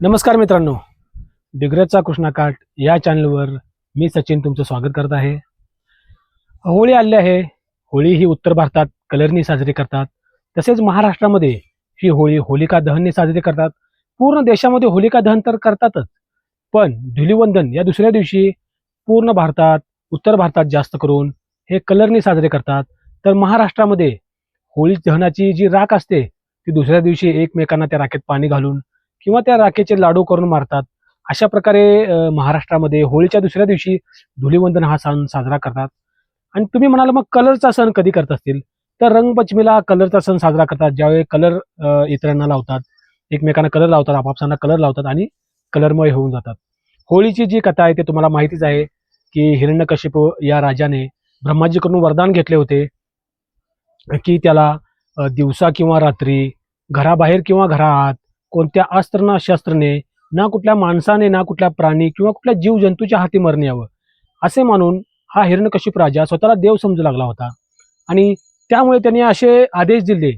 नमस्कार मित्रांनो. डिग्रजचा कृष्णाकाठ या चॅनलवर मी सचिन तुमचं स्वागत करत आहे. होळी आली आहे. होळी ही उत्तर भारतात कलरनी साजरी करतात. तसेच महाराष्ट्रामध्ये ही होळी होलिका दहनने साजरी करतात. पूर्ण देशामध्ये होलिका दहन तर करतातच. पण धुलिवंदन या दुसऱ्या दिवशी पूर्ण भारतात उत्तर भारतात जास्त करून हे कलरनी साजरे करतात. तर महाराष्ट्रामध्ये होळी दहनाची जी राख असते ती दुसऱ्या दिवशी एकमेकांना त्या राखेत पाणी घालून किंवा त्या राखेचे लाडू करून मारतात. अशा प्रकारे महाराष्ट्रामध्ये होळीच्या दुसऱ्या दिवशी धुलीवंदन हा सण साजरा करतात. आणि तुम्ही म्हणाल मग कलरचा सण कधी करत असतील? तर रंगपंचमीला कलरचा सण साजरा करतात. ज्यावेळी कलर इतरांना लावतात एकमेकांना कलर लावतात आपापसांना कलर लावतात आणि कलरमय होऊन जातात. होळीची जी कथा आहे ते तुम्हाला माहितीच आहे की हिरण्यकशिप या राजाने ब्रह्माजीकडून वरदान घेतले होते की त्याला दिवसा किंवा रात्री घराबाहेर किंवा घराआत कोणत्या अस्त्र ना शस्त्रने ना कुठल्या माणसाने ना कुठल्या प्राणी किंवा कुठल्या जीवजंतूच्या हाती मरण यावं? असे मानून हा हिरण्यकशिप राजा स्वतःला देव समजू लागला होता. आणि त्यामुळे त्यांनी असे आदेश दिले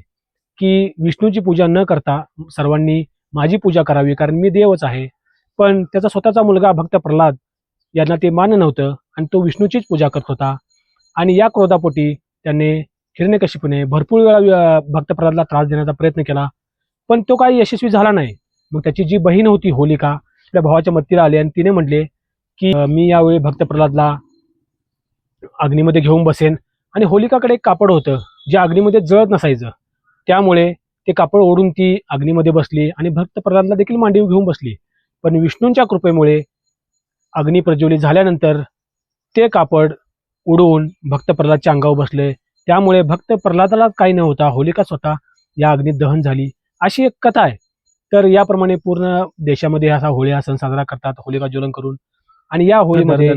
की विष्णूची पूजा न करता सर्वांनी माझी पूजा करावी कारण मी देवच आहे. पण त्याचा स्वतःचा मुलगा भक्त प्रल्हाद यांना ते मान्य नव्हतं आणि तो विष्णूचीच पूजा करत होता. आणि या क्रोधापोटी त्याने हिरण्यकशिपूने भरपूर वेळा भक्त प्रल्हादला त्रास देण्याचा प्रयत्न केला. पण तो काही यशस्वी झाला नाही. मग त्याची जी बहीण होती होलिका आपल्या भावाच्या मत्तीला आली आणि तिने म्हटले की मी यावेळी भक्त प्रल्हादला अग्नीमध्ये घेऊन बसेन. आणि होलिकाकडे एक कापड होतं जे अग्नीमध्ये जळत नसायचं. त्यामुळे ते कापड ओढून ती अग्नीमध्ये बसली आणि भक्त प्रल्हादला देखील मांडीव घेऊन बसली. पण विष्णूंच्या कृपेमुळे अग्नी प्रज्वलित झाल्यानंतर ते कापड उडवून भक्त प्रल्हादच्या अंगावर बसले. त्यामुळे भक्त प्रल्हादाला काही न होता होलिका स्वतः या अग्नीत दहन झाली. अशी एक कथा आहे. तर याप्रमाणे पूर्ण देशामध्ये असा होळी हा सण साजरा करतात होलिका ज्वलन करून. आणि या होळीमध्ये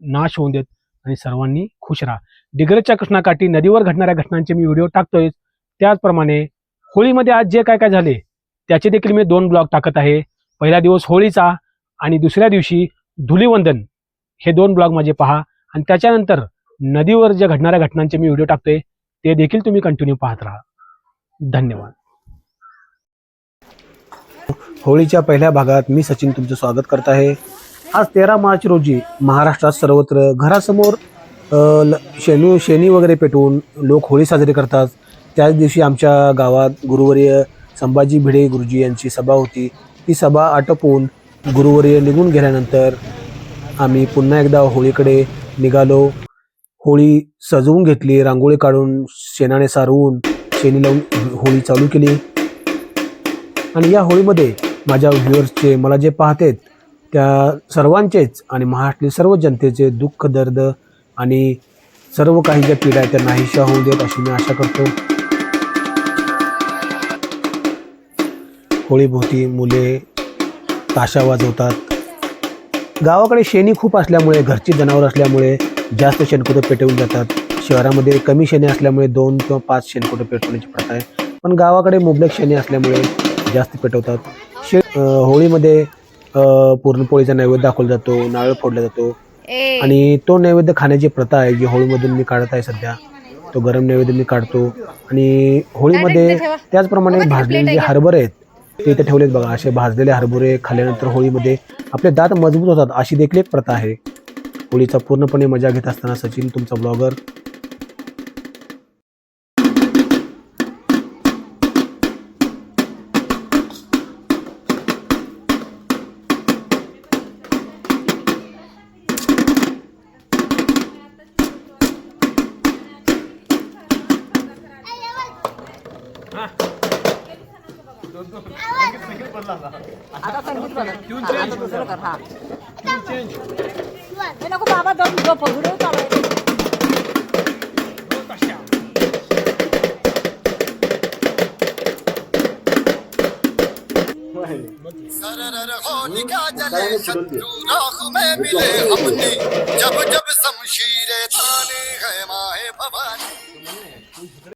नाश होऊन देत आणि सर्वांनी खुश राहा. डिग्रजच्या कृष्णाकाठी नदीवर घडणाऱ्या घटनांचे मी व्हिडिओ टाकतोय. त्याचप्रमाणे होळीमध्ये आज जे काय काय झाले त्याचे देखील मी दोन ब्लॉग टाकत आहे. पहिला दिवस होळीचा आणि दुसऱ्या दिवशी धुलिवंदन. हे दोन ब्लॉग माझे पहा. आणि त्याच्यानंतर नदीवर ज्या घडणाऱ्या घटनांचे मी व्हिडिओ टाकतोय ते देखील तुम्ही कंटिन्यू पाहत राहा. धन्यवाद. होळीच्या पहिल्या भागात मी सचिन तुमचं स्वागत करत आहे. आज तेरा मार्च रोजी महाराष्ट्रात सर्वत्र घरासमोर ल- शेणू शेणी वगैरे पेटवून लोक होळी साजरी करतात. त्याच दिवशी आमच्या गावात गुरुवर्य संभाजी भिडे गुरुजी यांची सभा होती. ती सभा आटोपून गुरुवर्य निघून गेल्यानंतर आम्ही पुन्हा एकदा होळीकडे निघालो. होळी सजवून घेतली रांगोळी काढून शेणाने सारवून शेणी लावून होळी चालू केली. आणि या होळीमध्ये माझ्या व्ह्युअर्सचे मला जे पाहतेत त्या सर्वांचेच आणि महाराष्ट्रातील सर्व जनतेचे दुःख दर्द आणि सर्व काही ज्या पीडा आहेत त्या नाहीशा होऊ देत अशी मी आशा करतो. होळीभोवती मुले ताशा वाजवतात. गावाकडे शेणी खूप असल्यामुळे घरची जनावर असल्यामुळे जास्त शेणकुटं पेटवून जातात. शहरामध्ये कमी शेणी असल्यामुळे दोन किंवा पाच शेणकुटं पेटवण्याची प्रथा आहे. पण गावाकडे मुबलक शेणी असल्यामुळे जास्त पेटवतात. शे होळीमध्ये पुरणपोळीचा नैवेद्य दाखवला जातो नारळ फोडला जातो. आणि तो नैवेद्य खाण्याची प्रथा आहे जी होळीमधून मी काढत आहे सध्या. तो गरम नैवेद्य मी काढतो. आणि होळीमध्ये त्याचप्रमाणे भाजलेले जे हरभरे आहेत ते इथे ठेवलेत बघा. असे भाजलेले हरभरे खाल्ल्यानंतर होळीमध्ये आपले दात मजबूत होतात अशी देखील एक प्रथा आहे. होळीचा पूर्णपणे मजा घेत असताना सचिन तुमचा ब्लॉगर आता संगीत बघ. हा, आता दुसरं कर हा. हे नको बाबा दोन झोप व्हिडिओ चालू आहे. सरर होलिका जले शत्रु राख में मिले हमने जब जब शमशीरें ताने है माए भवानी